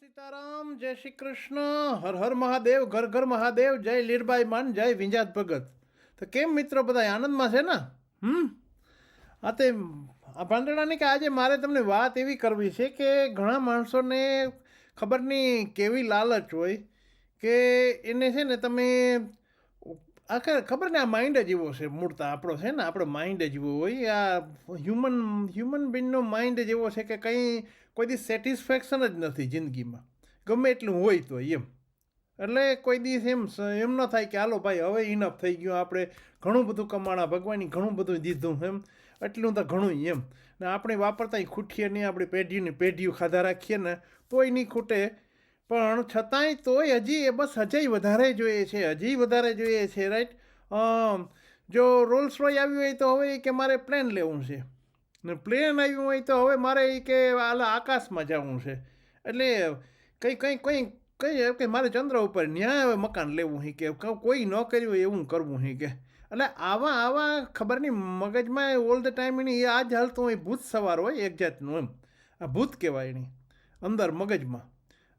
સીતારામ, જય શ્રી કૃષ્ણ. હર હર મહાદેવ, ઘર ઘર મહાદેવ, જય લીરબાઈ માન, જય વિંજાત ભગત. તો કેમ મિત્રો બધા આનંદમાં છે ને? હમ? આ તે આ ભાંડણાની કે આજે મારે તમને વાત એવી કરવી છે કે ઘણા માણસોને ખબર નહીં કેવી લાલચ હોય કે એને છે ને તમે આખરે ખબર ને આ માઇન્ડ જ એવો છે મૂળતા આપણો છે ને, આપણો માઇન્ડ જ એવો હોય. આ હ્યુમન હ્યુમન બિંગનો માઇન્ડ જ એવો છે કે કંઈ કોઈ દી સેટિસ્ફેક્શન જ નથી જિંદગીમાં. ગમે એટલું હોય તો એમ. એટલે કોઈ દિવસ એમ એમ ન થાય કે હાલો ભાઈ, હવે ઇનફ થઈ ગયું, આપણે ઘણું બધું કમાણા ભગવાનની ઘણું બધું દીધું એમ. એટલું તો ઘણું એમ. ને આપણે વાપરતા ખૂટીએ નહીં આપણે પેઢીને પેઢીઓ ખાધા રાખીએ ને, તોય નહીં ખૂટે. પણ છતાંય તોય હજી એ બસ હજી વધારે જોઈએ છે, હજી વધારે જોઈએ છે રાઈટ જો રોલ્સ રોય આવ્યું હોય તો હવે કે મારે પ્લેન લેવું છે. ને પ્લેન આવ્યું હોય તો હવે મારે એ કે આલા આકાશમાં જવું છે. એટલે કંઈ કંઈ કંઈ કંઈ કે મારે ચંદ્ર ઉપર ન્યાય હવે મકાન લેવું હી કે કોઈ ન કર્યું એવું કરવું હી કે. એટલે આવા આવા ખબર નહીં મગજમાં ઓલ ધ ટાઈમ એની આ જ હાલતું હોય ભૂત સવાર હોય એક જાતનું એમ. આ ભૂત કહેવાય એની અંદર મગજમાં.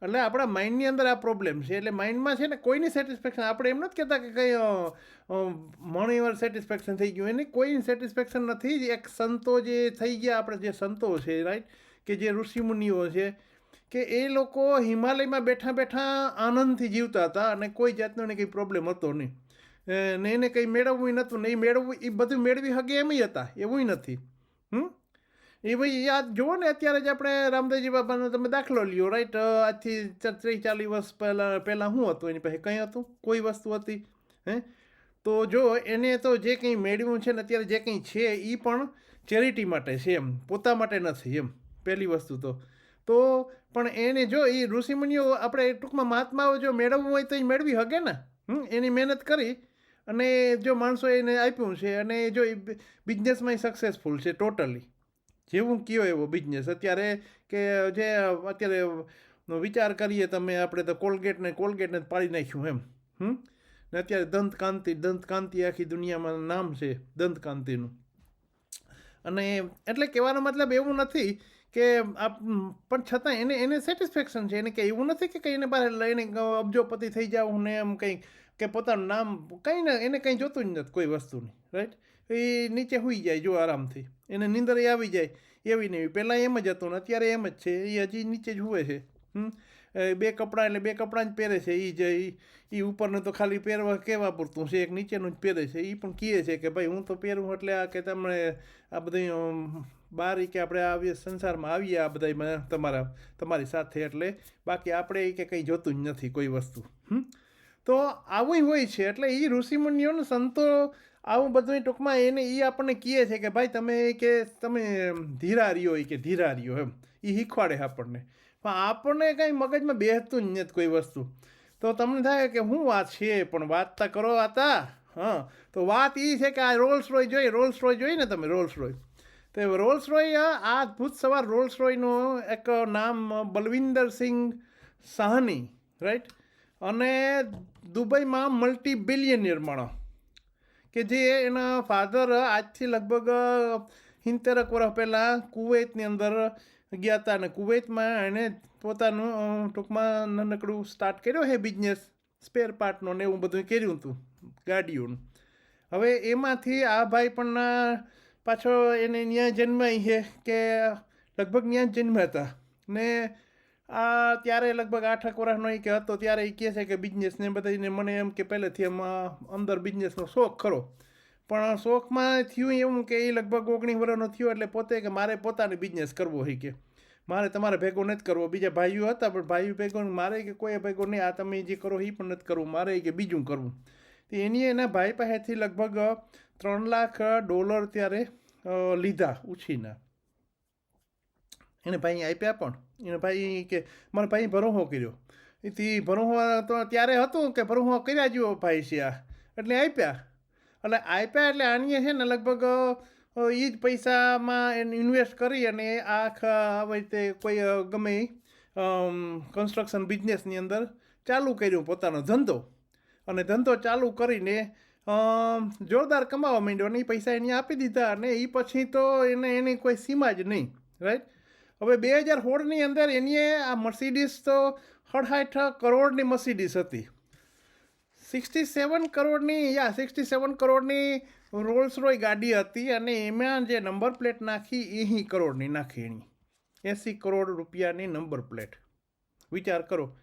એટલે આપણા માઇન્ડની અંદર આ પ્રોબ્લેમ છે. એટલે માઇન્ડમાં છે ને કોઈની સેટિસ્ફેક્શન આપણે એમ નથી કહેતા કે કંઈ મણીવાર સેટિસ્ફેક્શન થઈ ગયું. એની કોઈની સેટિસ્ફેક્શન નથી જ. એક સંતો જે થઈ ગયા, આપણે જે સંતો છે રાઈટ કે જે ઋષિમુનિઓ છે, કે એ લોકો હિમાલયમાં બેઠા બેઠા આનંદથી જીવતા હતા અને કોઈ જાતનો એને કંઈ પ્રોબ્લેમ હતો નહીં. ને એને કંઈ મેળવવું નહોતું ને એ મેળવવું, એ બધું મેળવી શકે એમ હતા. એવું નથી. હમ? એ ભાઈ યાદ જુઓ ને અત્યારે જ આપણે રામદેવજી બાબાનો તમે દાખલો લ્યો રાઈટ આજથી ત્રીસ ચાલીસ વર્ષ પહેલાં પહેલાં શું હતું? એની પાસે કંઈ હતું? કોઈ વસ્તુ હતી? હે? તો જો, એને તો જે કંઈ મેળવ્યું છે ને, અત્યારે જે કંઈ છે એ પણ ચેરિટી માટે છે એમ. પોતા માટે નથી એમ, પહેલી વસ્તુ તો. તો, પણ એને જો એ ઋષિમુનિઓ આપણે ટૂંકમાં મહાત્માઓ જો મેળવવું હોય તો એ મેળવી શકે ને? હમ, એની મહેનત કરી અને જો માણસો એને આપ્યું છે અને જો એ બિઝનેસમાં સક્સેસફુલ છે ટોટલી જેવું કયો એવો બિઝનેસ અત્યારે કે જે અત્યારે વિચાર કરીએ તમે, આપણે તો કોલગેટને કોલગેટને પાડી નાખ્યું એમ. હમ? ને અત્યારે દંતકાંતિ દંતકાંતિ આખી દુનિયામાં નામ છે દંતકાંતિનું અને એટલે કહેવાનો મતલબ એવું નથી કે આપ, પણ છતાં એને એને સેટિસ્ફેક્શન છે. એને કે એવું નથી કે કંઈ એને બહાર લઈને અબજોપતિ થઈ જાવ ને એમ કંઈ કે પોતાનું નામ, કંઈ ને, એને કંઈ જોતું જ નથી કોઈ વસ્તુની રાઈટ એ નીચે હોઈ જાય જો આરામથી. એને નીંદર આવી જાય એવી ને એવી. પહેલાં એમ જ હતું ને અત્યારે એમ જ છે, એ હજી નીચે જ હુએ છે. બે કપડાં એટલે બે કપડાં જ પહેરે છે એ જે એ ઉપરનું તો ખાલી પહેરવા કેવા પૂરતું છે, એક નીચેનું જ પહેરે છે. એ પણ કહે છે કે ભાઈ હું તો પહેરું એટલે આ કે તમને આ બધું બારી કે આપણે આવીએ સંસારમાં આવીએ આ બધા તમારા, તમારી સાથે એટલે બાકી આપણે એ કે કંઈ જોતું જ નથી કોઈ વસ્તુ. તો આવું હોય છે એટલે એ ઋષિમુનિઓને સંતો આવું બધું ટૂંકમાં એને એ આપણને કહે છે કે ભાઈ તમે કે તમે ધીરા રહ્યો એ કે ધીરા રહ્યો એમ. એ શીખવાડે આપણને. પણ આપણને કાંઈ મગજમાં બેસતું જ નથી કોઈ વસ્તુ. તો તમને થાય કે હું વાત છે પણ વાત તા કરો આતા હા. તો વાત એ છે કે આ રોલ્સ રોય જોઈ રોલ્સ રોય જોઈ ને તમે રોલ્સ રોય તો રોલ્સ રોય આ અદ્ભુત સવાર રોલ્સ રોયનું એક નામ બલવિંદર સિંહ સાહની રાઈટ અને દુબઈમાં મલ્ટી બિલિયનિયર માણો કે જે એના ફાધર આજથી લગભગ હિંતેરક વર્ષ પહેલાં કુવૈતની અંદર ગયા હતા અને કુવૈતમાં એણે પોતાનું ટૂંકમાં નાનકડું સ્ટાર્ટ કર્યો હે બિઝનેસ સ્પેર પાર્ટનો ને એવું બધું કર્યું હતું, ગાડીઓનું. હવે એમાંથી આ ભાઈ પણ પાછો એને ત્યાં જન્માઈ છે કે લગભગ ત્યાં જન્મ્યા હતા. ને આ ત્યારે લગભગ આઠક વર્ષનો એ કે હતો, ત્યારે એ કહે છે કે બિઝનેસને બધાને મને એમ કે પહેલેથી એમ અંદર બિઝનેસનો શોખ ખરો. પણ શોખમાં થયું એવું કે એ લગભગ ઓગણીસ વર્ષનો થયો એટલે પોતે કે મારે પોતાને બિઝનેસ કરવો હોય કે. મારે તમારે ભેગો નથી કરવો, બીજા ભાઈઓ હતા, પણ ભાઈઓ ભેગો મારે કે કોઈ ભેગો નહીં, આ તમે જે કરો એ પણ નથી કરવું, મારે કે બીજું કરવું. તો એની એના ભાઈ પાસેથી લગભગ ત્રણ લાખ ડોલર ત્યારે લીધા ઉછીના. એને ભાઈ આપ્યા પણ. એને ભાઈ કે, મારા ભાઈ ભરોહો કર્યો. એથી ભરોહો તો ત્યારે હતું કે ભરોહો કર્યા જેવો ભાઈ છે આ. એટલે આપ્યા. એટલે આપ્યા એટલે આણીએ છે ને લગભગ એ જ પૈસામાં એને ઇન્વેસ્ટ કરી અને આખા આવી રીતે કોઈ ગમે કન્સ્ટ્રક્શન બિઝનેસની અંદર ચાલુ કર્યું પોતાનો ધંધો. અને ધંધો ચાલુ કરીને જોરદાર કમાવા માંડ્યો અને એ પૈસા એને આપી દીધા અને એ પછી તો એને એની કોઈ સીમા જ નહીં. રાઈટ હવે બે હજાર સોળની અંદર એની આ મર્સિડીઝ તો હડહાઠ કરોડની મર્સિડીઝ હતી. સિક્સટી સેવન કરોડની, યા સિક્સટી સેવન કરોડની રોલ્સ રોય ગાડી હતી અને એમાં જે નંબર પ્લેટ નાખી એ કરોડની નાખી એની. એંસી કરોડ રૂપિયાની નંબર પ્લેટ. વિચાર કરો.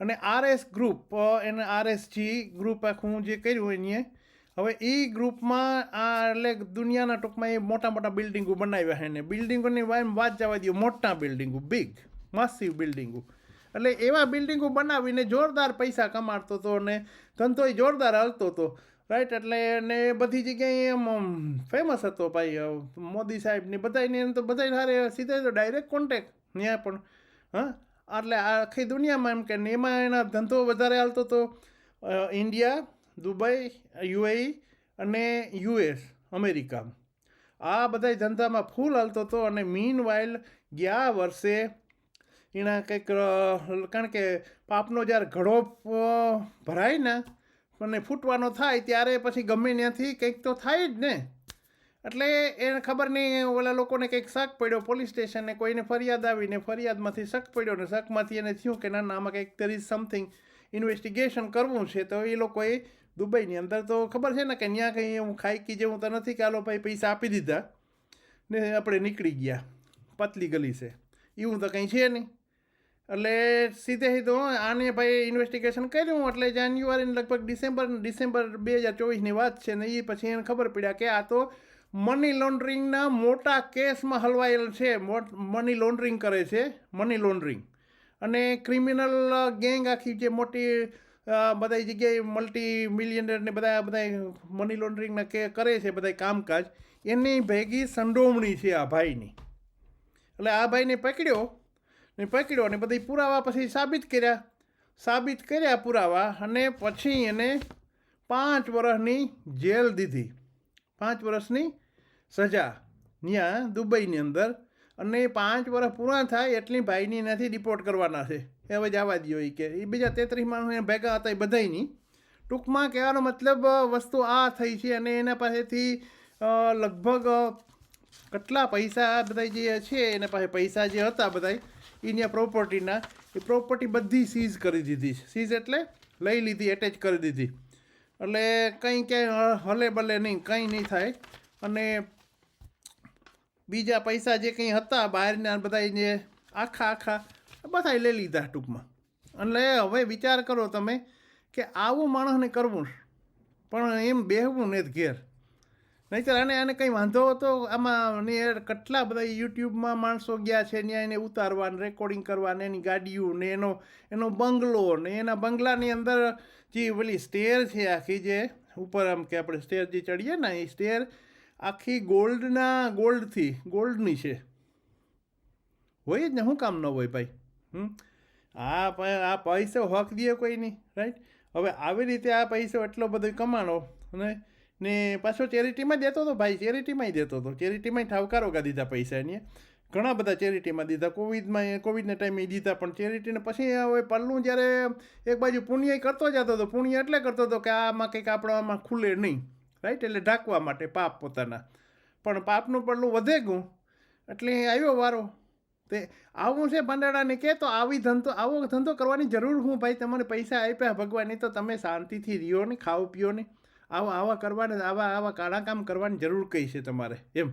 અને આરએસ ગ્રુપ એને આરએસજી ગ્રુપ આખું જે કર્યું એની હવે એ ગ્રુપમાં આ, એટલે દુનિયાના ટૂંકમાં એ મોટા મોટા બિલ્ડિંગો બનાવ્યા છે ને. બિલ્ડિંગોની વાત જવા દો મોટા બિલ્ડિંગો બિગ માસિવ બિલ્ડિંગો. એટલે એવા બિલ્ડિંગો બનાવીને જોરદાર પૈસા કમાડતો હતો અને ધંધોય જોરદાર હાલતો હતો રાઈટ એટલે એને બધી જગ્યાએ એમ ફેમસ હતો ભાઈ મોદી સાહેબની બધાની એમ તો બધા હારે સીધા તો ડાયરેક્ટ કોન્ટેક્ટ ત્યાં પણ, હા? એટલે આખી દુનિયામાં એમ કે ને, એમાં એના ધંધો વધારે હાલતો હતો ઇન્ડિયા દુબઈ, યુએઈ અને યુએસ, અમેરિકા. આ બધા ધંધામાં ફૂલ હાલતો હતો અને મીન વાઇલ ગયા વર્ષે એના કંઈક કારણ કે પાપનો જ્યારે ઘડો ભરાય ને અને ફૂટવાનો થાય ત્યારે પછી ગમે ત્યાંથી કંઈક તો થાય જ ને. એટલે એને ખબર નહીં ઓલા લોકોને કંઈક શક પડ્યો પોલીસ સ્ટેશને કોઈને ફરિયાદ આવીને ફરિયાદમાંથી શક પડ્યો ને શકમાંથી એને થયું કે ના ના, આમાં કંઈક there ઇઝ સમથિંગ ઇન્વેસ્ટિગેશન કરવું છે, તો એ લોકોએ દુબઈની અંદર તો ખબર છે ને કે ત્યાં કંઈ હું એવું જે જેવું તો નથી કે આલો ભાઈ પૈસા આપી દીધા ને આપણે નીકળી ગયા. પતલી ગલી છે. એવું તો કંઈ છે નહીં. એટલે સીધે સીધો આને ભાઈ ઇન્વેસ્ટિગેશન કર્યું એટલે જાન્યુઆરી લગભગ ડિસેમ્બર ડિસેમ્બર બે હજાર ચોવીસની વાત છે ને એ પછી એને ખબર પડ્યા કે આ તો મની લોન્ડરિંગના મોટા કેસમાં હલવાયેલ છે. મની લોન્ડરિંગ કરે છે. મની લોન્ડરિંગ અને ક્રિમિનલ ગેંગ આખી જે મોટી બધા જગ્યાએ મલ્ટી મિલિયનર ને બધા બધા મની લોન્ડરિંગના કે, કરે છે બધા કામકાજ. એની ભેગી સંડોવણી છે આ ભાઈની. એટલે આ ભાઈને પકડ્યો ને પકડ્યો અને બધી પુરાવા પછી સાબિત કર્યા. સાબિત કર્યા પુરાવા અને પછી એને પાંચ વર્ષની જેલ દીધી. પાંચ વર્ષની સજા ત્યાં દુબઈની અંદર અને પાંચ વર્ષ પૂરા થાય એટલી ભાઈની એનાથી રિપોર્ટ કરવાના છે. એ હવે જવા દો એ કે. એ બીજા તેત્રીસ માણસ એને ભેગા હતા એ બધાયની. ટૂંકમાં કહેવાનો મતલબ વસ્તુ આ થઈ છે અને એના પાસેથી લગભગ કેટલા પૈસા બધા જે છે, એના પાસે પૈસા જે હતા બધા એની પ્રોપર્ટીના, એ પ્રોપર્ટી બધી સીઝ કરી દીધી સીઝ એટલે લઈ લીધી, એટેચ કરી દીધી. એટલે કંઈ ક્યાંય હલે બલે નહીં, કંઈ નહીં થાય. અને બીજા પૈસા જે કંઈ હતા, બહારના બધા જે આખા આખા બધા લઈ લીધા ટૂંકમાં. એટલે હવે વિચાર કરો તમે કે આવું માણસને કરવું પણ એમ બેહવું ને જ ઘેર. નહીંતર આને આને કંઈ વાંધો હતો? આમાં કેટલા બધા યુટ્યુબમાં માણસો ગયા છે ત્યાં એને ઉતારવા ને રેકોર્ડિંગ કરવા ને એની ગાડીઓ ને એનો એનો બંગલો ને એના બંગલાની અંદર જે પેલી સ્ટેર છે આખી જે ઉપર આમ કે આપણે સ્ટેર જે ચડીએ ને, એ સ્ટેર આખી ગોલ્ડના ગોલ્ડથી ગોલ્ડની છે. હોય જ ને, શું કામ ન હોય ભાઈ? હમ? આ આ પૈસો હક દે કોઈ નહીં રાઈટ હવે આવી રીતે આ પૈસો એટલો બધો કમાણો, અને ને પાછો ચેરિટીમાં દેતો હતો ભાઈ, ચેરિટીમાંય દેતો હતો ચેરિટીમાંય ઠાવકારો કા દીધા પૈસા એને. ઘણા બધા ચેરિટીમાં દીધા. કોવિડમાં કોવિડના ટાઈમે દીધા, પણ ચેરિટીને પછી હવે પલ્લું જ્યારે એક બાજુ પુણ્ય કરતો જતો હતો પુણ્ય એટલે કરતો હતો કે આમાં કંઈક આપણો આમાં ખુલે નહીં રાઈટ એટલે ઢાંકવા માટે પાપ પોતાના. પણ પાપનું પલ્લું વધે ગયું. એટલે આવ્યો વારો. તે આવું છે ભંડારાને કે તો આવી ધંધો આવો ધંધો કરવાની જરૂર હું ભાઈ? તમારે પૈસા આપ્યા ભગવાનની તો તમે શાંતિથી રહ્યો ને, ખાઓ પીઓ ને. આવા આવા કરવાને, આવા આવા કાળા કામ કરવાની જરૂર કહી છે તમારે? એમ.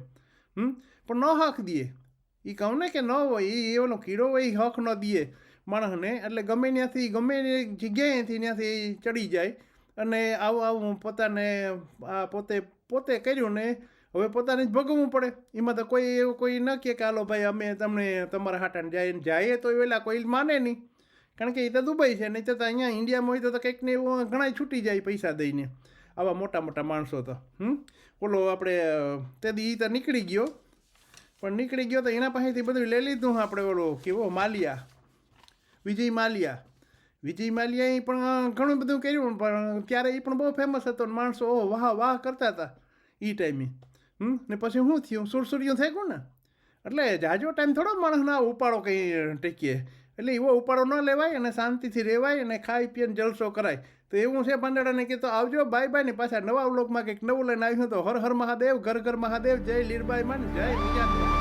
હમ? પણ ન હક દે. એ કહું ને કે ન હોય એ એનો કીડો હોય એ હક ન દે માણસને. એટલે ગમે ત્યાંથી ગમે જગ્યાએથી ત્યાંથી ચડી જાય અને આવું આવું પોતાને, આ પોતે પોતે કર્યું ને હવે પોતાને જ ભોગવવું પડે. એમાં તો કોઈ એવું કોઈ ન કહે કે, હાલો ભાઈ, અમે તમને તમારા હાટાને જાય જઈએ. તો એલા કોઈ માને નહીં. કારણ કે એ તો દુબઈ છે, નહીં તો અહીંયા ઇન્ડિયામાં હોય તો કંઈક ને એવું ઘણા છૂટી જાય પૈસા દઈને. આવા મોટા મોટા માણસો તો, હમ? ઓલો આપણે, તે દી તો નીકળી ગયો. પણ નીકળી ગયો તો એના પાસેથી બધું લઈ લીધું આપણે ઓલો કેવો, માલિયા. વિજય માલિયા. વિજય માલિયાએ પણ ઘણું બધું કર્યું, પણ ત્યારે એ પણ બહુ ફેમસ હતો ને માણસો, ઓહ, વાહ વાહ કરતા હતા એ. ટાઈમે ને પછી શું થયું? સુરસુરિયું થઈ ગયું ને? એટલે જાજો ટાઈમ થોડો માણસના ઉપાડો કંઈ ટેકીએ. એટલે એવો ઉપાડો ન લેવાય અને શાંતિથી રહેવાય અને ખાઈ પીને જલસો કરાય. તો એવું છે પાંદડાને કે આવજો બાય બાય ને પાછા નવા વ્લોગમાં કંઈક નવું લઈને આવ્યું તો હર હર મહાદેવ, ઘર ઘર મહાદેવ, જય લીરબાઈ માન, જય વિજયા